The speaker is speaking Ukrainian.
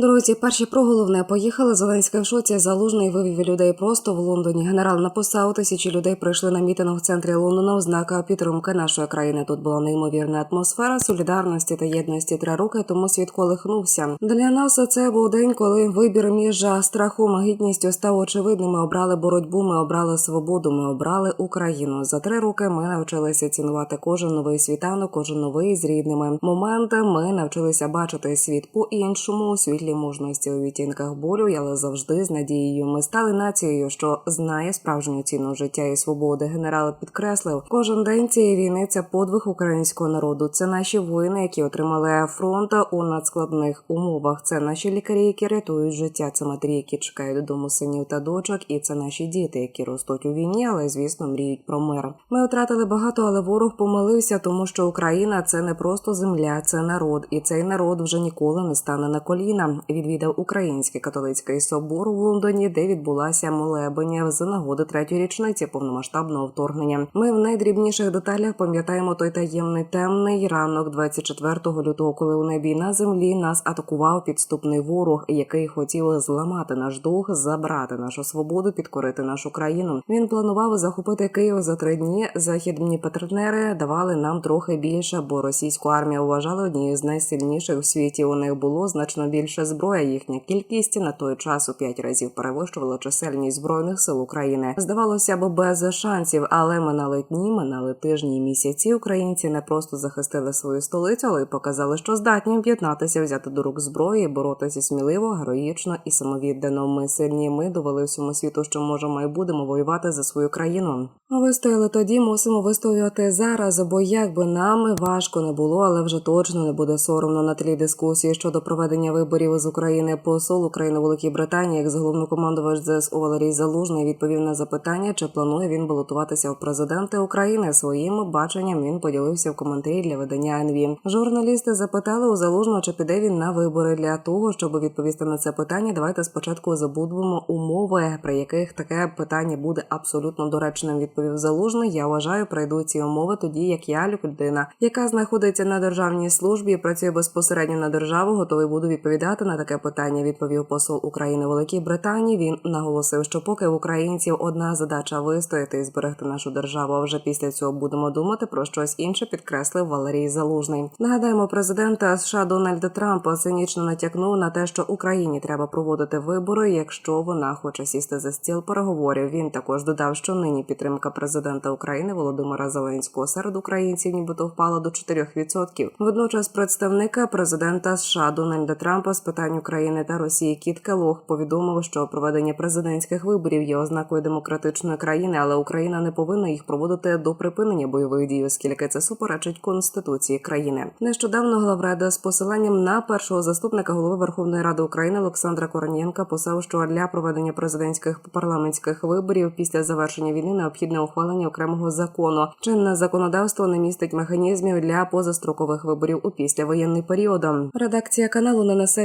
Друзі, перші про головне поїхали. Зеленський в шоці залужний вивів людей просто в Лондоні. Генерал написав, тисячі людей прийшли на мітинг в центрі Лондона. Ознака підтримки нашої країни. Тут була неймовірна атмосфера солідарності та єдності. Три роки тому світ колихнувся. Для нас це був день, коли вибір між страхом і гідністю став очевидним. Ми обрали боротьбу, ми обрали свободу, ми обрали Україну. За три роки ми навчилися цінувати кожен новий світанок, кожен новий з рідними момент. Ми навчилися бачити світ по іншому у світлі мужності у відтінках болю, але завжди з надією. Ми стали нацією, що знає справжню ціну життя і свободи. Генерал підкреслив, кожен день цієї війни це подвиг українського народу. Це наші воїни, які отримали фронт у надскладних умовах. Це наші лікарі, які рятують життя. Це матері, які чекають додому синів та дочок, і це наші діти, які ростуть у війні, але звісно мріють про мир. Ми втратили багато, але ворог помилився, тому що Україна це не просто земля, це народ, і цей народ вже ніколи не стане на коліна. Відвідав Український католицький собор в Лондоні, де відбулася молебення з нагоди третьої річниці повномасштабного вторгнення. Ми в найдрібніших деталях пам'ятаємо той таємний темний ранок 24 лютого, коли у небі на землі нас атакував підступний ворог, який хотів зламати наш дух, забрати нашу свободу, підкорити нашу країну. Він планував захопити Київ за три дні. Західні партнери давали нам трохи більше, бо російську армію вважали однією з найсильніших в світі. У них було значно більше зброї. Їхня кількість на той час у п'ять разів перевищувала чисельність збройних сил України. Здавалося б, без шансів, але минали дні, минали тижні і місяці. Українці не просто захистили свою столицю, але й показали, що здатні об'єднатися, взяти до рук зброї, боротися сміливо, героїчно і самовіддано. Ми сильні. Ми довели всьому світу, що можемо і будемо воювати за свою країну. Вистояли тоді, мусимо вистояти зараз, бо як би нам важко не було, але вже точно не буде соромно на тлі дискусії щодо проведення виборів з України. Посол України в Великій Британії, як головнокомандувач ЗСУ Валерій Залужний, відповів на запитання, чи планує він балотуватися в президенти України. Своїм баченням він поділився в коментарі для видання НВ. Журналісти запитали у Залужного, чи піде він на вибори для того, щоб відповісти на це питання. Давайте спочатку забудемо умови, при яких таке питання буде абсолютно доречним. Відповів Залужний. Я вважаю, пройдуть ці умови тоді, як я людина, яка знаходиться на державній службі працює безпосередньо на державу, готовий буду відповідати на таке питання. Відповів посол України Великій Британії. Він наголосив, що поки в українців одна задача вистояти і зберегти нашу державу. А вже після цього будемо думати про щось інше. Підкреслив Валерій Залужний. Нагадаємо, президента США Дональда Трампа цинічно натякнув на те, що Україні треба проводити вибори, якщо вона хоче сісти за стіл переговорів. Він також додав, що нині підтримка президента України Володимира Зеленського серед українців, нібито впала до 4%. Водночас представника президента США Дональда Трампа з питань України та Росії Кіт Келох повідомив, що проведення президентських виборів є ознакою демократичної країни, але Україна не повинна їх проводити до припинення бойових дій, оскільки це суперечить конституції країни. Нещодавно главреда з посиланням на першого заступника голови Верховної Ради України Олександра Корнієнка писав, що для проведення президентських парламентських виборів після завершення війни необхідне ухвалення окремого закону. Чинне законодавство не містить механізмів для позастрокових виборів у післявоєнний період. Редакція каналу не несе